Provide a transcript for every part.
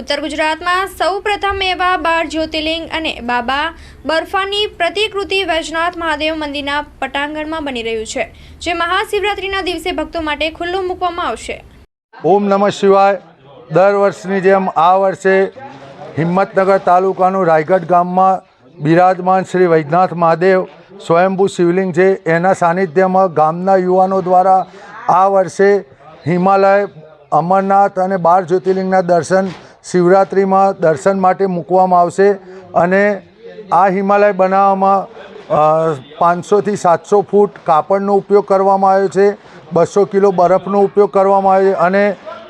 ઉત્તર ગુજરાતમાં સૌપ્રથમ એવા બાર જ્યોતિર્લિંગ અને બાબા બર્ફાની પ્રતિકૃતિ વૈજનાથ મહાદેવ મંદિરના પટાંગણમાં બની રહ્યું છે, જે મહાશિવરાત્રિના દિવસે ભક્તો માટે ખુલ્લું મૂકવામાં આવશે. ઓમ નમઃ શિવાય. દર વર્ષની જેમ આ વર્ષે હિંમતનગર તાલુકાનું રાયગઢ ગામમાં બિરાજમાન શ્રી વૈદ્યનાથ મહાદેવ સ્વયંભૂ શિવલિંગ છે. એના સાનિધ્યમાં ગામના યુવાનો દ્વારા આ વર્ષે હિમાલય, અમરનાથ અને બાર જ્યોતિર્લિંગના દર્શન શિવરાત્રિમાં દર્શન માટે મૂકવામાં આવશે અને આ હિમાલય બનાવવામાં પાંચસોથી સાતસો ફૂટ કાપડનો ઉપયોગ કરવામાં આવ્યો છે, બસો કિલો બરફનો ઉપયોગ કરવામાં આવ્યો છે અને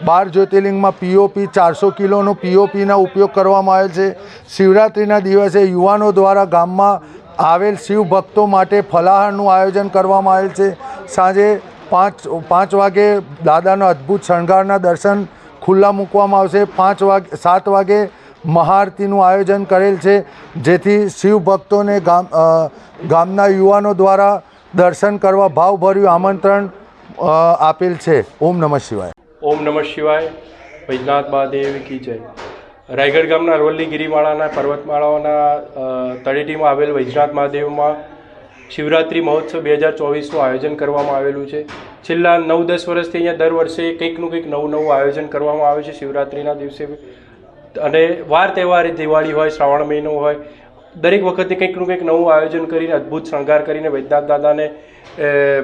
બાર જ્યોતિર્લિંગમાં પીઓપી ચારસો કિલોનો પીઓપીના ઉપયોગ કરવામાં આવે છે. શિવરાત્રિના દિવસે યુવાનો દ્વારા ગામમાં આવેલ શિવ ભક્તો માટે ફલાહારનું આયોજન કરવામાં આવેલ છે. સાંજે પાંચ પાંચ વાગે દાદાના અદ્ભુત શણગારના દર્શન ખુલ્લા મૂકવામાં આવશે. પાંચ વાગે, સાત વાગે મહાઆરતીનું આયોજન કરેલ છે, જેથી શિવ ભક્તોને ગામ ગામના યુવાનો દ્વારા દર્શન કરવા ભાવભર્યું આમંત્રણ આપેલ છે. ઓમ નમઃ શિવાય. ઓમ નમઃ શિવાય. વૈજનાથ મહાદેવ કી જય. રાયગઢ ગામના અરવલ્લી ગિરિમાળાના પર્વતમાળાઓના તળેટીમાં આવેલ વૈજનાથ મહાદેવમાં શિવરાત્રિ મહોત્સવ બે હજાર ચોવીસનું આયોજન કરવામાં આવેલું છે. છેલ્લા નવ દસ વર્ષથી અહીંયા દર વર્ષે કંઈકનું કંઈક નવું નવું આયોજન કરવામાં આવે છે શિવરાત્રિના દિવસે. અને વાર તહેવારે દિવાળી હોય, શ્રાવણ મહિનો હોય, દરેક વખતે કંઈકનું કંઈક નવું આયોજન કરીને અદ્ભુત શણગાર કરીને વૈદ્યનાથ દાદાને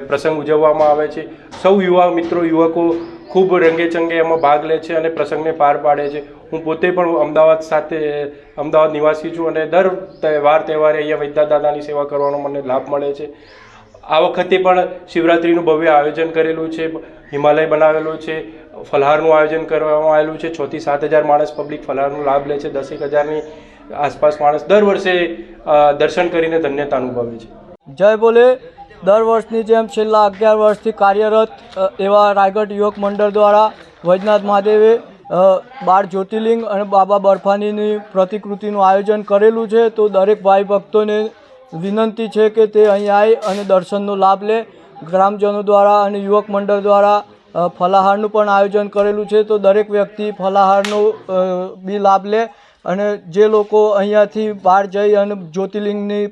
પ્રસંગ ઉજવવામાં આવે છે. સૌ યુવા મિત્રો, યુવકો ખૂબ રંગે ચંગે એમાં ભાગ લે છે અને પ્રસંગને પાર પાડે છે. હું પોતે પણ અમદાવાદ સાથે, અમદાવાદ નિવાસી છું અને દર તહેવાર તહેવારે અહીંયા વૈદ્યનાથ દાદાની સેવા કરવાનો મને લાભ મળે છે. આ વખતે પણ શિવરાત્રિનું ભવ્ય આયોજન કરેલું છે, હિમાલય બનાવેલો છે, ફલહારનું આયોજન કરવામાં આવેલું છે. છથી સાત હજાર માણસ પબ્લિક ફલહારનો લાભ લે છે. દસેક હજારની આસપાસ માણસ દર વર્ષે દર્શન કરીને ધન્યતા અનુભવે છે. જય બોલે. દર વર્ષની જેમ છેલ્લા અગિયાર વર્ષથી કાર્યરત એવા રાયગઢ યુવક મંડળ દ્વારા વૈજનાથ મહાદેવે બાર જ્યોતિર્લિંગ અને બાબા બર્ફાનીની પ્રતિકૃતિનું આયોજન કરેલું છે, તો દરેક ભાઈ ભક્તોને વિનંતી છે કે તે અહીં આવી અને દર્શનનો લાભ લે. ગ્રામજનો દ્વારા અને યુવક મંડળ દ્વારા ફલાહારનું પણ આયોજન કરેલું છે, તો દરેક વ્યક્તિ ફલાહારનો બી લાભ લે. અને જે લોકો અહીંયાથી બહાર જઈ અને જ્યોતિર્લિંગની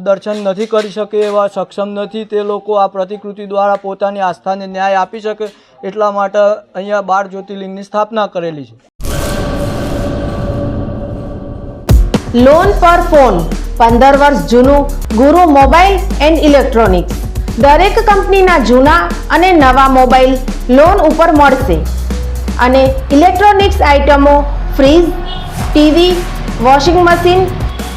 દર્શન નથી કરી શકે એવા સક્ષમ નથી, તે લોકો આ પ્રતિકૃતિ દ્વારા પોતાની આસ્થાને ન્યાય આપી શકે એટલા માટે અહીંયા બાર જ્યોતિર્લિંગની સ્થાપના કરેલી છે. લોન પર ફોન પંદર વર્ષ જૂનું, ગુરુ મોબાઈલ એન્ડ ઇલેક્ટ્રોનિક્સ. દરેક કંપનીના જૂના અને નવા મોબાઈલ લોન ઉપર મળશે. અને ઇલેક્ટ્રોનિક્સ આઇટમો fridge, TV, washing machine